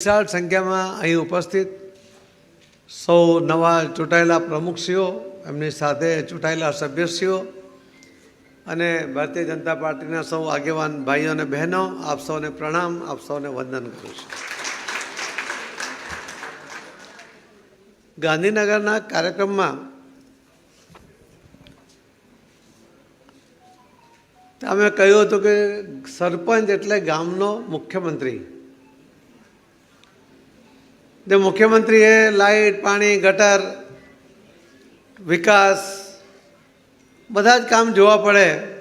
વિશાળ સંખ્યામાં અહીં ઉપસ્થિત સૌ નવા ચૂંટાયેલા પ્રમુખશ્રીઓ, એમની સાથે ચૂંટાયેલા સભ્યશ્રીઓ અને ભારતીય જનતા પાર્ટીના સૌ આગેવાન ભાઈઓ અને બહેનો, આપ સૌને પ્રણામ, આપ સૌને વંદન કરું છું. ગાંધીનગરના કાર્યક્રમમાં અમે કહ્યું હતું કે સરપંચ એટલે ગામનો મુખ્યમંત્રી. જે મુખ્યમંત્રીએ લાઇટ પાણી, ગટર, વિકાસ, બધા જ કામ જોવા પડે.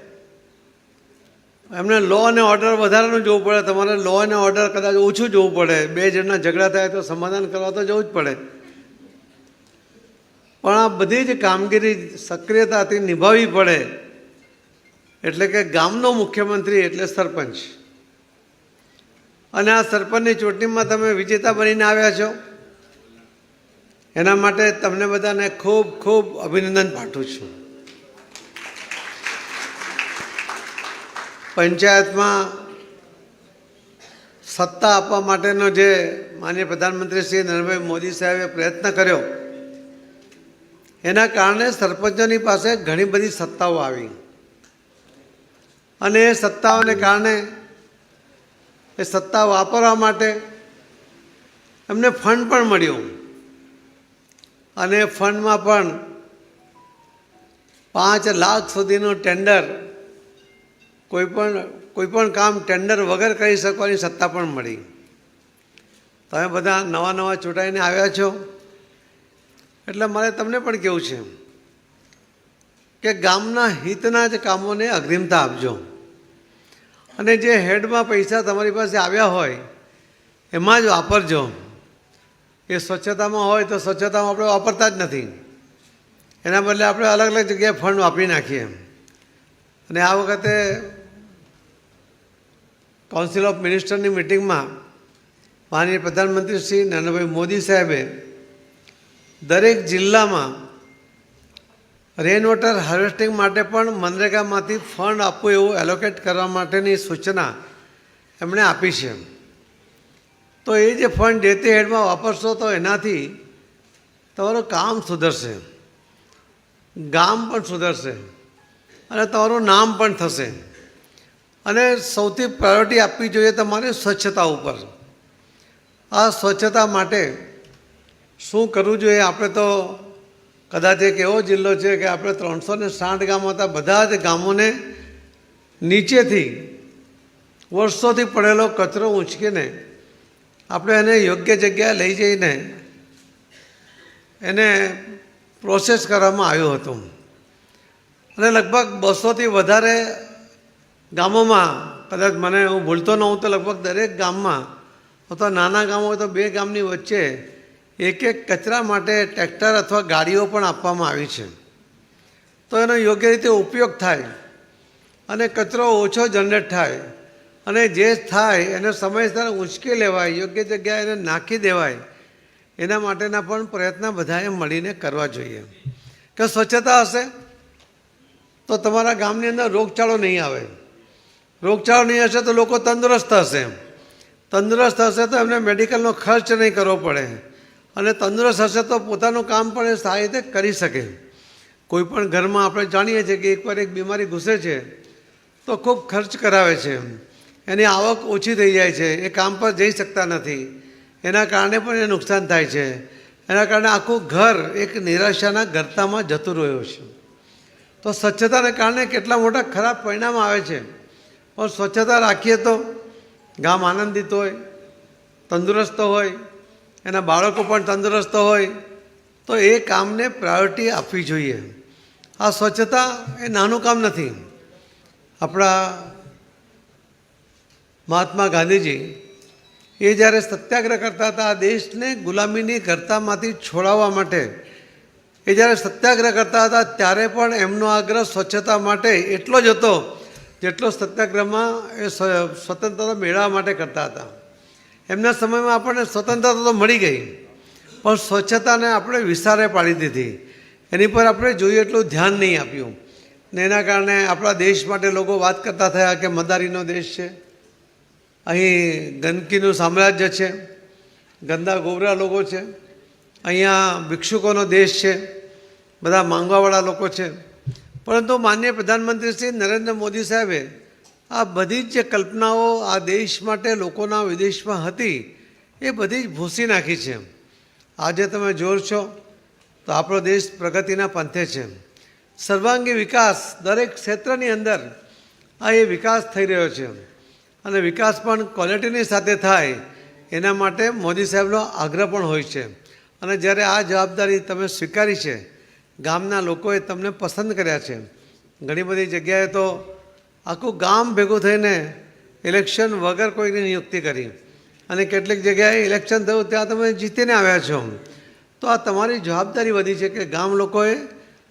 એમને લો અને ઓર્ડર વધારાનું જોવું પડે. તમારે લો અને ઓર્ડર કદાચ ઓછું જોવું પડે. બે જણના ઝઘડા થાય તો સમાધાન કરવા તો જવું જ પડે. પણ આ બધી જ કામગીરી સક્રિયતાથી નિભાવવી પડે. એટલે કે ગામનો મુખ્યમંત્રી એટલે સરપંચ. અને આ સરપંચની ચૂંટણીમાં તમે વિજેતા બનીને આવ્યા છો. એના માટે તમને બધાને ખૂબ ખૂબ અભિનંદન પાઠવું છું. પંચાયતમાં સત્તા આપવા માટેનો જે માનનીય પ્રધાનમંત્રી શ્રી નરેન્દ્રભાઈ મોદી સાહેબે પ્રયત્ન કર્યો, એના કારણે સરપંચોની પાસે ઘણી બધી સત્તાઓ આવી. અને એ સત્તાઓને કારણે એ સત્તા વાપરવા માટે એમને ફંડ પણ મળ્યું. અને ફંડમાં પણ પાંચ લાખ સુધીનું ટેન્ડર કોઈ પણ કોઈ પણ કામ ટેન્ડર વગર કરી શકવાની સત્તા પણ મળી. તમે બધા નવા નવા ચૂંટાઈને આવ્યા છો. એટલે મારે તમને પણ કેવું છે કે ગામના હિતના જ કામોને અગ્રિમતા આપજો. અને જે હેડમાં પૈસા તમારી પાસે આવ્યા હોય, એમાં જ વાપરજો. એ સ્વચ્છતામાં હોય તો સ્વચ્છતામાં આપણે વાપરતા જ નથી. એના બદલે આપણે અલગ અલગ જગ્યાએ ફંડ વાપરી નાખીએ અને આ વખતે કાઉન્સિલ ઓફ મિનિસ્ટરની મિટિંગમાં માનનીય પ્રધાનમંત્રી શ્રી નરેન્દ્રભાઈ મોદી સાહેબે દરેક જિલ્લામાં રેન વોટર હાર્વેસ્ટિંગ માટે પણ મનરેગામાંથી ફંડ આપવું એવું એલોકેટ કરવા માટેની સૂચના એમણે આપી છે તો એ જે ફંડ જે તે હેડમાં વાપરશો તો એનાથી તમારું કામ સુધરશે. ગામ પણ સુધરશે. અને તમારું નામ પણ થશે. અને સૌથી પ્રાયોરિટી આપવી જોઈએ તમારે સ્વચ્છતા ઉપર. આ સ્વચ્છતા માટે શું કરવું જોઈએ? આપણે તો કદાચ એક એવો જિલ્લો છે કે આપણે ત્રણસો ને સાઠ ગામો હતા, બધા જ ગામોને નીચેથી વર્ષોથી પડેલો કચરો ઊંચકીને આપણે એને યોગ્ય જગ્યાએ લઈ જઈને એને પ્રોસેસ કરવામાં આવ્યું હતું. અને લગભગ બસોથી વધારે ગામોમાં, કદાચ મને હું ભૂલતો ન હોઉં તો લગભગ દરેક ગામમાં, અથવા નાના ગામો હોય તો બે ગામની વચ્ચે એક એક કચરા માટે ટ્રેક્ટર અથવા ગાડીઓ પણ આપવામાં આવી છે. તો એનો યોગ્ય રીતે ઉપયોગ થાય અને કચરો ઓછો જનરેટ થાય. અને જે થાય, એને સમયસર ઉંચકી લેવાય, યોગ્ય જગ્યાએ એને નાખી દેવાય, એના માટેના પણ પ્રયત્ન બધાએ મળીને કરવા જોઈએ. કે સ્વચ્છતા હશે, તો તમારા ગામની અંદર રોગચાળો નહીં આવે. રોગચાળો નહીં હશે તો લોકો તંદુરસ્ત હશે. તંદુરસ્ત હશે તો એમને મેડિકલનો ખર્ચ નહીં કરવો પડે. અને તંદુરસ્ત હશે તો પોતાનું કામ પણ એ સારી રીતે કરી શકે. કોઈ પણ ઘરમાં આપણે જાણીએ છીએ કે એકવાર એક બીમારી ઘૂસે છે, તો ખૂબ ખર્ચ કરાવે છે. એની આવક ઓછી થઈ જાય છે, એ કામ પર જઈ શકતા નથી. એના કારણે પણ એ નુકસાન થાય છે. એના કારણે આખું ઘર એક નિરાશાના ગરતામાં જતું રહ્યું છે. તો સ્વચ્છતાને કારણે કેટલા મોટા ખરાબ પરિણામ આવે છે. પણ સ્વચ્છતા રાખીએ તો ગામ આનંદિત હોય, તંદુરસ્ત હોય, એના બાળકો પણ તંદુરસ્ત હોય, તો એ કામને પ્રાયોરિટી આપવી જોઈએ. આ સ્વચ્છતા એ નાનું કામ નથી. આપણા મહાત્મા ગાંધીજી, એ જ્યારે સત્યાગ્રહ કરતા હતા, આ દેશને ગુલામીની કરતામાંથી છોડાવવા માટે, એ જ્યારે સત્યાગ્રહ કરતા હતા, ત્યારે પણ એમનો આગ્રહ સ્વચ્છતા માટે એટલો જ હતો, જેટલો સત્યાગ્રહમાં એ સ્વતંત્રતા મેળવવા માટે કરતા હતા. એમના સમયમાં આપણને સ્વતંત્રતા તો મળી ગઈ, પણ સ્વચ્છતાને આપણે વિસારે પાડી દીધી. એની પર આપણે જોઈએ એટલું ધ્યાન નહીં આપ્યું. ને એના કારણે આપણા દેશ માટે લોકો વાત કરતા થયા કે મદારીનો દેશ છે. અહીં ગંદકીનું સામ્રાજ્ય છે, ગંદા ગોબરા લોકો છે, અહીંયા ભિક્ષુકોનો દેશ છે, બધા માંગવાવાળા લોકો છે. પરંતુ માન્ય પ્રધાનમંત્રી શ્રી નરેન્દ્ર મોદી સાહેબે આ બધી જ જે કલ્પનાઓ આ દેશ માટે લોકોના વિદેશમાં હતી, એ બધી જ ભૂસી નાખી છે. આજે તમે જોર છો, તો આપણો દેશ પ્રગતિના પંથે છે. સર્વાંગી વિકાસ દરેક ક્ષેત્રની અંદર આ એ વિકાસ થઈ રહ્યો છે. અને વિકાસ પણ ક્વોલિટીની સાથે થાય, એના માટે મોદી સાહેબનો આગ્રહ પણ હોય છે. અને જ્યારે આ જવાબદારી તમે સ્વીકારી છે, ગામના લોકોએ તમને પસંદ કર્યા છે. ઘણી બધી જગ્યાએ તો આખું ગામ ભેગું થઈને ઇલેક્શન વગર કોઈની નિયુક્તિ કરી. અને કેટલીક જગ્યાએ ઇલેક્શન થયું ત્યાં તમે જીતીને આવ્યા છો. તો આ તમારી જવાબદારી વધી છે કે ગામ લોકોએ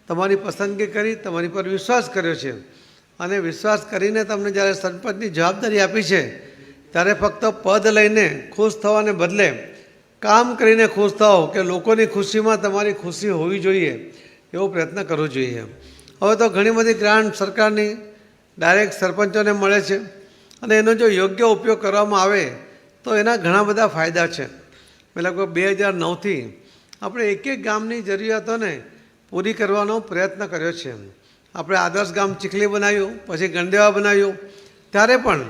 તમારી પસંદગી કરી, તમારી પર વિશ્વાસ કર્યો છે. અને વિશ્વાસ કરીને તમને જ્યારે સરપંચની જવાબદારી આપી છે, ત્યારે ફક્ત પદ લઈને ખુશ થવાને બદલે કામ કરીને ખુશ થાઓ કે લોકોની ખુશીમાં તમારી ખુશી હોવી જોઈએ એવો પ્રયત્ન કરવો જોઈએ. હવે તો ઘણી બધી ગ્રાન્ટ સરકારની ડાયરેક્ટ સરપંચોને મળે છે અને એનો જો યોગ્ય ઉપયોગ કરવામાં આવે તો એના ઘણા બધા ફાયદા છે. લગભગ બે હજાર નવથી આપણે એક એક ગામની જરૂરિયાતોને પૂરી કરવાનો પ્રયત્ન કર્યો છે. આપણે આદર્શ ગામ ચીખલી બનાવ્યું, પછી ગણદેવા બનાવ્યું. ત્યારે પણ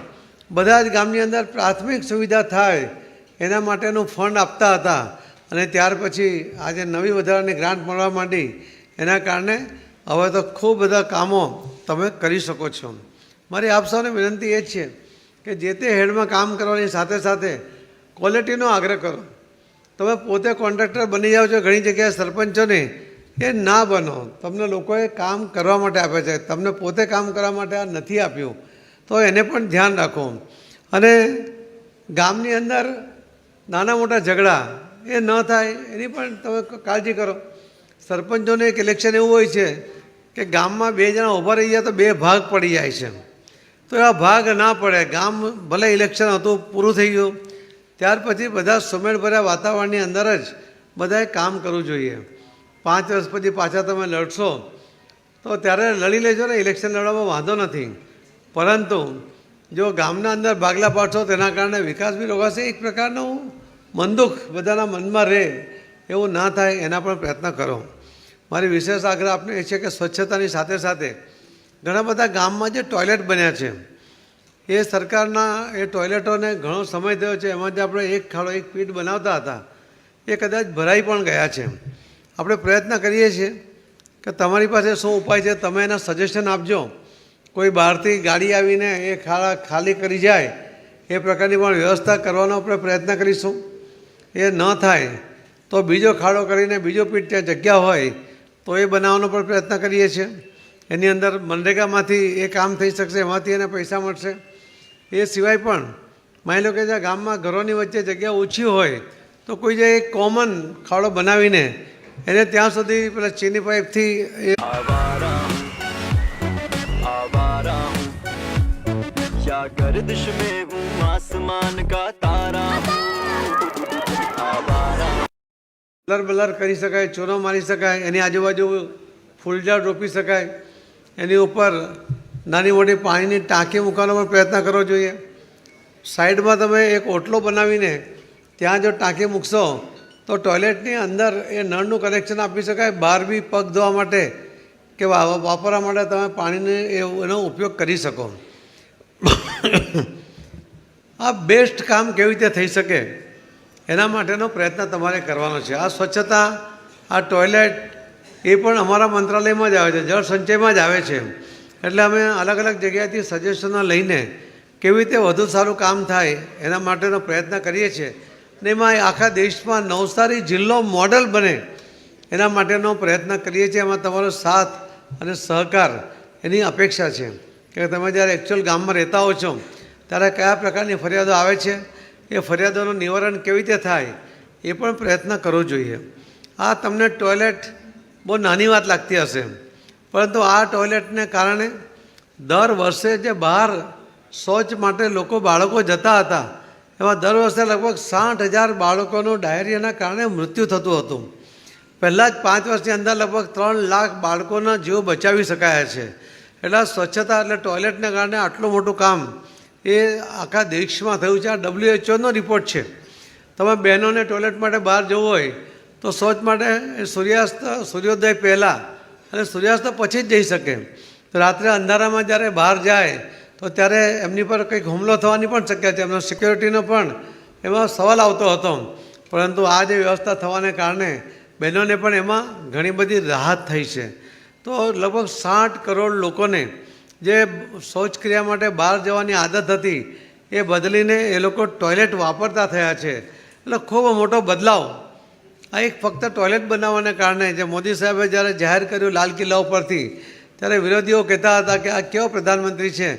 બધા જ ગામની અંદર પ્રાથમિક સુવિધા થાય એના માટેનું ફંડ આપતા હતા. અને ત્યાર પછી આજે નવી વધારાની ગ્રાન્ટ મળવા માંડી. એના કારણે હવે તો ખૂબ બધા કામો તમે કરી શકો છો. મારી આપ સૌને વિનંતી એ છે કે જે તે હેડમાં કામ કરવાની સાથે સાથે ક્વોલિટીનો આગ્રહ કરો. તમે પોતે કોન્ટ્રાક્ટર બની જાઓ છો, ઘણી જગ્યાએ સરપંચોને એ ના બનો. તમને લોકોએ કામ કરવા માટે આપે છે. તમને પોતે કામ કરવા માટે આ નથી આપ્યું. તો એને પણ ધ્યાન રાખો. અને ગામની અંદર નાના મોટા ઝઘડા એ ન થાય, એની પણ તમે કાળજી કરો. સરપંચોને એક ઇલેક્શન એવું હોય છે કે ગામમાં બે જણા ઊભા રહી જાય તો બે ભાગ પડી જાય છે. તો એવા ભાગ ના પડે. ગામ ભલે ઇલેક્શન હતું, પૂરું થઈ ગયું. ત્યાર પછી બધા સુમેળભર્યા વાતાવરણની અંદર જ બધાએ કામ કરવું જોઈએ. પાંચ વર્ષ પછી પાછા તમે લડશો, તો ત્યારે લડી લેજો ને ઇલેક્શન લડવામાં વાંધો નથી. પરંતુ જો ગામના અંદર ભાગલા પાડશો, તેના કારણે વિકાસ બી રોકાશે એક પ્રકારનું. મનદુખ બધાના મનમાં રહે, એવું ના થાય, એના પણ પ્રયત્ન કરો. મારી વિશેષ આગ્રહ આપને એ છે કે સ્વચ્છતાની સાથે સાથે ઘણા બધા ગામમાં જે ટોયલેટ બન્યા છે, એ સરકારના એ ટોયલેટોને ઘણો સમય થયો છે, એમાંથી આપણે એક ખાડો, એક પીઠ બનાવતા હતા, એ કદાચ ભરાઈ પણ ગયા છે. આપણે પ્રયત્ન કરીએ છીએ કે તમારી પાસે શું ઉપાય છે, તમે એના સજેશન આપજો. કોઈ બહારથી ગાડી આવીને એ ખાડા ખાલી કરી જાય, એ પ્રકારની પણ વ્યવસ્થા કરવાનો આપણે પ્રયત્ન કરીશું. એ ન થાય તો બીજો ખાડો કરીને બીજો પીઠ ત્યાં જગ્યા હોય તો એ બનાવવાનો પણ પ્રયત્ન કરીએ છીએ. એની અંદર મનરેગામાંથી એ કામ થઈ શકશે, એમાંથી એને પૈસા મળશે. એ સિવાય પણ માની લો કે જ્યાં ગામમાં ઘરોની વચ્ચે જગ્યા ઓછી હોય તો કોઈ જે એક કોમન ખાડો બનાવીને એને ત્યાં સુધી પેલા ચીની પાઇપથી એ आवारा हूँ आवारा हूँ क्या गर्दिश में हूँ आसमान का तारा हूँ आवारा કલર બલર કરી શકાય ચોરો મારી શકાય એની આજુબાજુ ફૂલઝાડ રોપી શકાય એની ઉપર નાની મોટી પાણીની ટાંકી મૂકવાનો પણ પ્રયત્ન કરવો જોઈએ સાઈડમાં તમે એક ઓટલો બનાવીને ત્યાં જો ટાંકી મૂકશો તો ટોયલેટની અંદર એ નળનું કનેક્શન આપી શકાય બહાર બી પગ ધોવા માટે કે વાપરવા માટે તમે પાણીને એનો ઉપયોગ કરી શકો. આ બેસ્ટ કામ કેવી રીતે થઈ શકે એના માટેનો પ્રયત્ન તમારે કરવાનો છે. આ સ્વચ્છતા, આ ટોયલેટ એ પણ અમારા મંત્રાલયમાં જ આવે છે, જળ સંચયમાં જ આવે છે. એટલે અમે અલગ અલગ જગ્યાએથી સજેશનો લઈને કેવી રીતે વધુ સારું કામ થાય એના માટેનો પ્રયત્ન કરીએ છીએ. ને એમાં આખા દેશમાં નવસારી જિલ્લો મોડલ બને. એના માટેનો પ્રયત્ન કરીએ છીએ. એમાં તમારો સાથ અને સહકાર એની અપેક્ષા છે. કે તમે જ્યારે એકચ્યુઅલ ગામમાં રહેતા હો છો, ત્યારે કયા પ્રકારની ફરિયાદો આવે છે? એ ફરિયાદોનું નિવારણ કેવી રીતે થાય? એ પણ પ્રયત્ન કરવો જોઈએ. આ તમને ટોયલેટ બહુ નાની વાત લાગતી હશે. પરંતુ આ ટોયલેટને કારણે દર વર્ષે જે બહાર શૌચ માટે લોકો બાળકો જતા હતા એમાં દર વર્ષે લગભગ સાઠ હજાર બાળકોનું ડાયરિયાના કારણે મૃત્યુ થતું હતું. પહેલાં જ પાંચ વર્ષની અંદર લગભગ ત્રણ લાખ બાળકોના જીવ બચાવી શકાયા છે. એટલે સ્વચ્છતા એટલે ટોયલેટને કારણે આટલું મોટું કામ એ આખા દેશમાં થયું છે. આ ડબ્લ્યુએચઓનો રિપોર્ટ છે. તમે બહેનોને ટોયલેટ માટે બહાર જવું હોય તો શૌચ માટે સૂર્યાસ્ત, સૂર્યોદય પહેલાં અને સૂર્યાસ્ત પછી જ જઈ શકે. રાત્રે અંધારામાં જ્યારે બહાર જાય તો ત્યારે એમની પર કંઈક હુમલો થવાની પણ શક્યતા છે એમનો સિક્યોરિટીનો પણ એમાં સવાલ આવતો હતો. પરંતુ આ જે વ્યવસ્થા થવાને કારણે બહેનોને પણ એમાં ઘણી બધી રાહત થઈ છે. તો લગભગ સાઠ કરોડ લોકોને જે શૌચક્રિયા માટે બહાર જવાની આદત હતી, એ બદલીને એ લોકો ટોયલેટ વાપરતા થયા છે. એટલે ખૂબ મોટો બદલાવ. આ એક ફક્ત ટોયલેટ બનાવવાને કારણે જે મોદી સાહેબે જ્યારે જાહેર કર્યું લાલ કિલ્લા ઉપરથી, ત્યારે વિરોધીઓ કહેતા હતા કે આ કેવો પ્રધાનમંત્રી છે?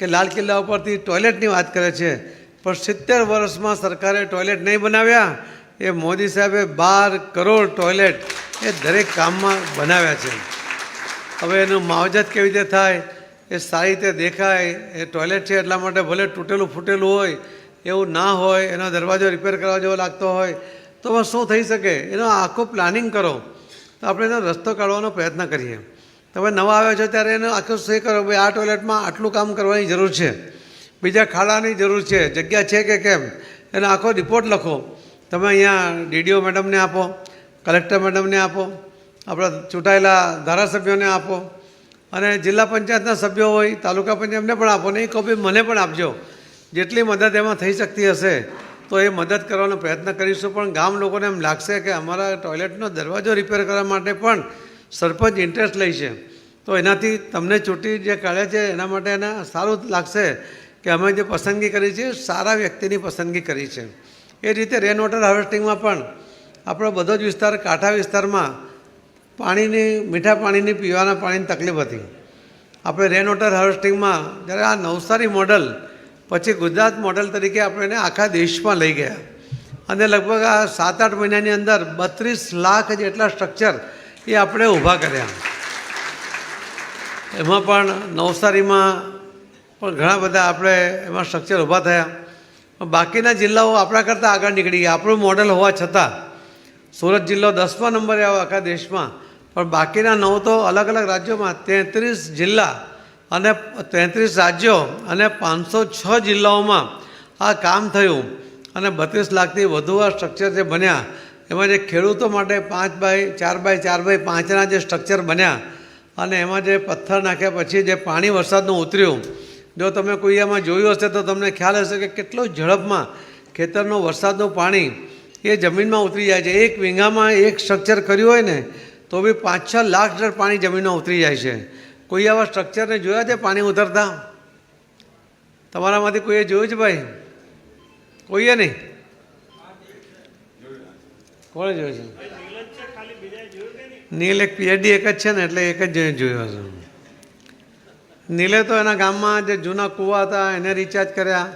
કે લાલ કિલ્લા ઉપરથી ટોયલેટની વાત કરે છે. પણ સિત્તેર વર્ષમાં સરકારે ટોયલેટ નહીં બનાવ્યા, એ મોદી સાહેબે બાર કરોડ ટોયલેટ એ દરેક કામમાં બનાવ્યા છે. હવે એનું માવજત કેવી રીતે થાય, એ સારી રીતે દેખાય, એ ટોયલેટ છે એટલા માટે ભલે તૂટેલું ફૂટેલું હોય, એવું ના હોય, એનો દરવાજો રિપેર કરવા જેવો લાગતો હોય, તો શું થઈ શકે? એનો આખું પ્લાનિંગ કરો. તો આપણે એનો રસ્તો કાઢવાનો પ્રયત્ન કરીએ. તમે નવા આવ્યા છો ત્યારે એનો આખું શું કરો ભાઈ આ ટોયલેટમાં આટલું કામ કરવાની જરૂર છે. બીજા ખાડાની જરૂર છે. જગ્યા છે કે કેમ? એનો આખો રિપોર્ટ લખો. તમે અહીંયા ડીડીઓ મેડમને આપો, કલેક્ટર મેડમને આપો, આપણા ચૂંટાયેલા ધારાસભ્યોને આપો, અને જિલ્લા પંચાયતના સભ્યો હોય, તાલુકા પંચાયતને પણ આપો ને એ કોપી મને પણ આપજો. જેટલી મદદ એમાં થઈ શકતી હશે, તો એ મદદ કરવાનો પ્રયત્ન કરીશું. પણ ગામ લોકોને એમ લાગશે કે અમારા ટોયલેટનો દરવાજો રિપેર કરવા માટે પણ સરપંચ ઇન્ટરેસ્ટ લે છે. તો એનાથી તમને ચૂંટી જે કાઢે છે, એના માટે એને સારું લાગશે કે અમે જે પસંદગી કરી છે, સારા વ્યક્તિની પસંદગી કરી છે. એ રીતે રેન વોટર હાર્વેસ્ટિંગમાં પણ આપણો બધો જ વિસ્તાર, કાંઠા વિસ્તારમાં પાણીની, મીઠા પાણીની પીવાના પાણીની તકલીફ હતી. આપણે રેન વોટર હાર્વેસ્ટિંગમાં જ્યારે આ નવસારી મોડલ પછી ગુજરાત મોડલ તરીકે આપણે એને આખા દેશમાં લઈ ગયા. અને લગભગ આ સાત આઠ મહિનાની અંદર બત્રીસ લાખ જેટલા સ્ટ્રક્ચર એ આપણે ઊભા કર્યા. એમાં પણ નવસારીમાં પણ ઘણા બધા આપણે એમાં સ્ટ્રક્ચર ઊભા થયા. બાકીના જિલ્લાઓ આપણા કરતાં આગળ નીકળી ગયા. આપણું મોડલ હોવા છતાં સુરત જિલ્લો દસમા નંબરે આવ્યો આખા દેશમાં. પણ બાકીના નવ તો અલગ અલગ રાજ્યોમાં તેત્રીસ જિલ્લા અને તેત્રીસ રાજ્યો અને પાંચસો છ જિલ્લાઓમાં આ કામ થયું. અને બત્રીસ લાખથી વધુ આ સ્ટ્રક્ચર જે બન્યા એમાં જે ખેડૂતો માટે પાંચ બાય ચાર બાય ચાર બાય પાંચના જે સ્ટ્રક્ચર બન્યા અને એમાં જે પથ્થર નાખ્યા પછી જે પાણી વરસાદનું ઉતર્યું, જો તમે કોઈ એમાં જોયું હશે તો તમને ખ્યાલ હશે કે કેટલો ઝડપમાં ખેતરનું વરસાદનું પાણી એ જમીનમાં ઉતરી જાય છે. એક વીંઘામાં એક સ્ટ્રક્ચર કર્યું હોય ને, તો બી પાંચ છ લાખ લીટર પાણી જમીનમાં ઉતરી જાય છે. કોઈ આવા સ્ટ્રક્ચરને જોયા છે પાણી ઉતરતા? તમારામાંથી કોઈએ જોયું છે ભાઈ? કોઈએ નહીં? કોણે જોયો છે? નીલ એક પીએચડી એક જ છે ને, એટલે એક જ જોયો છે. નીલે તો એના ગામમાં જે જૂના કૂવા હતા, એને રિચાર્જ કર્યા.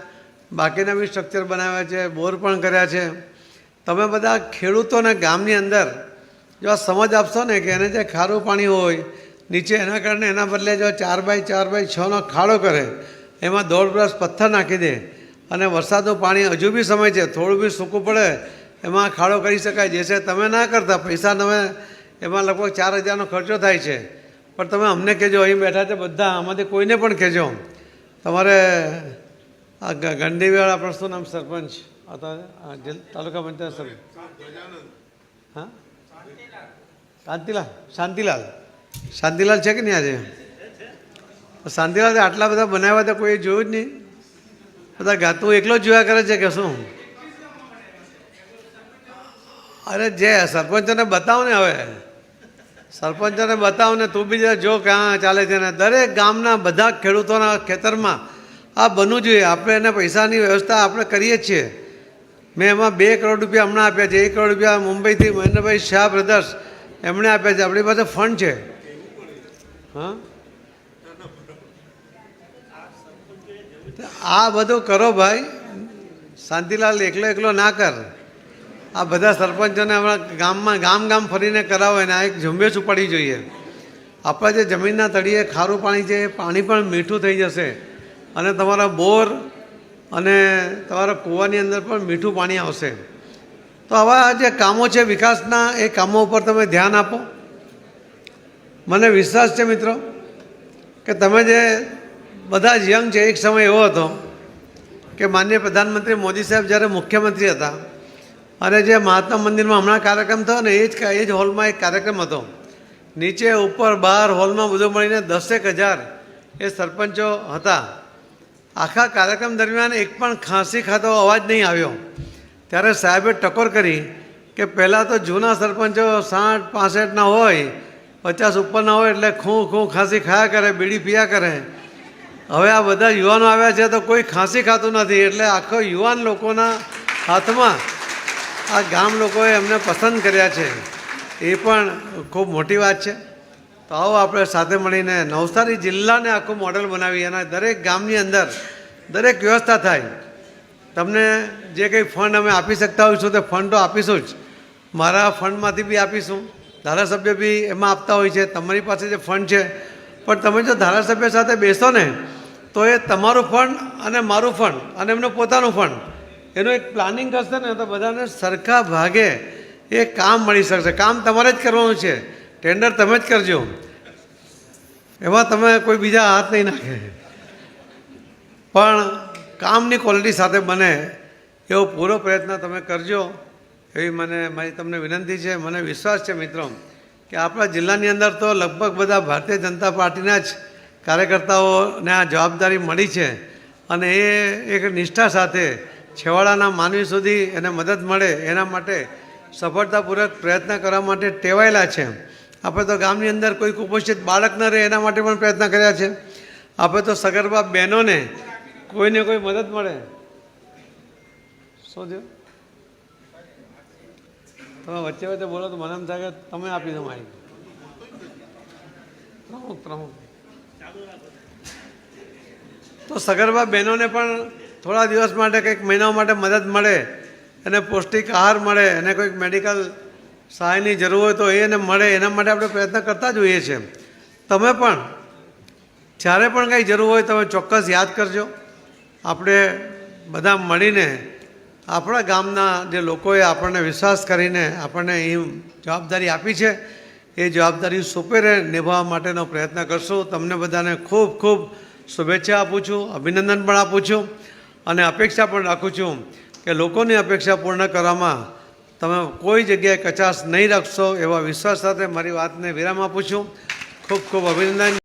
બાકીના બી સ્ટ્રક્ચર બનાવ્યા છે, બોર પણ કર્યા છે. તમે બધા ખેડૂતોને ગામની અંદર જો આ સમજ આપશો ને કે એને જે ખારું પાણી હોય, નીચે એના કારણે એના બદલે જો ચાર બાય ચાર બાય છનો ખાડો કરે, એમાં દોઢ બ્રશ પથ્થર નાખી દે. અને વરસાદનું પાણી હજુ બી સમય છે, થોડું બી સૂકું પડે એમાં ખાડો કરી શકાય. જે છે તમે ના કરતા, પૈસા તમે એમાં લગભગ ચાર હજારનો ખર્ચો થાય છે. પણ તમે અમને કહેજો, અહીં બેઠા છે બધા, આમાંથી કોઈને પણ કહેજો. તમારે આ ગંડીવાળા શું નામ સરપંચ. તાલુકા પંચાયત સરપંચ હા? શાંતિલાલ. શાંતિલાલ. શાંતિલાલ છે કે નહીં આજે? શાંતિલાલ આટલા બધા બનાવ્યા તો કોઈ જોયું જ નહીં. બધા ગાતું એકલો જ જોયા કરે છે કે શું? અરે જે, સરપંચને બતાવો ને હવે. સરપંચને બતાવો ને તું બી જો ક્યાં ચાલે છે ને. દરેક ગામના બધા ખેડૂતોના ખેતરમાં આ બનવું જોઈએ. આપણે એને પૈસાની વ્યવસ્થા આપણે કરીએ છીએ. મેં એમાં બે કરોડ રૂપિયા હમણાં આપ્યા છે. એક કરોડ રૂપિયા મુંબઈથી મહેન્દ્રભાઈ શાહ બ્રધર્સ એમણે આપ્યા છે. આપણી પાસે ફંડ છે. હા? આ બધું કરો ભાઈ. શાંતિલાલ એકલો એકલો ના કર. આ બધા સરપંચોને હમણાં ગામમાં ગામ ગામ ફરીને કરાવો એને આ એક ઝુંબેશ ઉપાડવી જોઈએ. આપણા જે જમીનના તળિયે ખારું પાણી છે, એ પાણી પણ મીઠું થઈ જશે. અને તમારા બોર અને તમારા કૂવાની અંદર પણ મીઠું પાણી આવશે. તો આવા જે કામો છે વિકાસના, એ કામો ઉપર તમે ધ્યાન આપો. મને વિશ્વાસ છે મિત્રો, કે તમે જે બધા જ યંગ છે, એક સમય એવો હતો કે માનનીય પ્રધાનમંત્રી મોદી સાહેબ જ્યારે મુખ્યમંત્રી હતા અને જે મહાત્મા મંદિરમાં હમણાં કાર્યક્રમ થયો ને, એ જ એ જ હોલમાં એક કાર્યક્રમ હતો. નીચે ઉપર બહાર હોલમાં બધું મળીને દસેક હજાર એ સરપંચો હતા. આખા કાર્યક્રમ દરમિયાન એક પણ ખાંસી ખાતો અવાજ નહીં આવ્યો. ત્યારે સાહેબે ટકોર કરી કે પહેલાં તો જૂના સરપંચો સાઠ પાસઠના હોય, પચાસ ઉપરના હોય એટલે ખૂં ખૂં ખાંસી ખાયા કરે, બીડી પીયા કરે. હવે આ બધા યુવાનો આવ્યા છે તો કોઈ ખાંસી ખાતું નથી એટલે આખો યુવાન લોકોના હાથમાં આ ગામ લોકોએ એમને પસંદ કર્યા છે. એ પણ ખૂબ મોટી વાત છે. તો આવો આપણે સાથે મળીને નવસારી જિલ્લાને આખું મોડેલ બનાવી અને દરેક ગામની અંદર દરેક વ્યવસ્થા થાય. તમને જે કંઈ ફંડ અમે આપી શકતા હોઈશું તે ફંડ તો આપીશું જ. મારા ફંડમાંથી બી આપીશું. ધારાસભ્ય બી એમાં આપતા હોય છે. તમારી પાસે જે ફંડ છે. પણ તમે જો ધારાસભ્ય સાથે બેસો ને, તો એ તમારું ફંડ અને મારું ફંડ અને એમનું પોતાનું ફંડ એનું એક પ્લાનિંગ કરશે ને તો બધાને સરખા ભાગે એ કામ મળી શકશે. કામ તમારે જ કરવાનું છે. ટેન્ડર તમે જ કરજો. એમાં તમે કોઈ બીજા હાથ નહીં નાખે. પણ કામની ક્વોલિટી સાથે બને એવો પૂરો પ્રયત્ન તમે કરજો. એવી મને, મારી તમને વિનંતી છે, મને વિશ્વાસ છે મિત્રો, કે આપણા જિલ્લાની અંદર તો લગભગ બધા ભારતીય જનતા પાર્ટીના જ કાર્યકર્તાઓને આ જવાબદારી મળી છે. અને એ એક નિષ્ઠા સાથે છેવાડાના માનવી સુધી એને મદદ મળે, એના માટે સફળતાપૂર્વક પ્રયત્ન કરવા માટે ટેવાયેલા છે. આપણે તો ગામની અંદર કોઈ કુપોષિત બાળક ન રહે, એના માટે પણ પ્રયત્ન કર્યા છે. આપણે તો સગર્ભા બહેનોને કોઈને કોઈ મદદ મળે. શું થયું? તમે વચ્ચે વચ્ચે બોલો તો મને એમ થાય કે તમે આપી દો માહિતી પ્રમુખ પ્રમુખ. તો સગર્ભા બહેનોને પણ થોડા દિવસ માટે કંઈક મહિનાઓ માટે મદદ મળે એને પૌષ્ટિક આહાર મળે એને કોઈક મેડિકલ સહાયની જરૂર હોય તો એને મળે, એના માટે આપણે પ્રયત્ન કરતા જ હોઈએ છીએ. તમે પણ, જ્યારે પણ કંઈ જરૂર હોય તમે ચોક્કસ યાદ કરજો. આપણે બધા મળીને આપણા ગામના જે લોકોએ આપણને વિશ્વાસ કરીને આપણને એ જવાબદારી આપી છે, એ જવાબદારી સુપેરે નિભાવવા માટેનો પ્રયત્ન કરશું. તમને બધાને ખૂબ ખૂબ શુભેચ્છા આપું છું, અભિનંદન પણ આપું છું. અને અપેક્ષા પણ રાખું છું કે લોકોની અપેક્ષા પૂર્ણ કરવામાં તમે કોઈ જગ્યાએ કચાશ નહીં રાખશો એવા વિશ્વાસ સાથે મારી વાતને વિરામ આપું છું. ખૂબ ખૂબ અભિનંદન.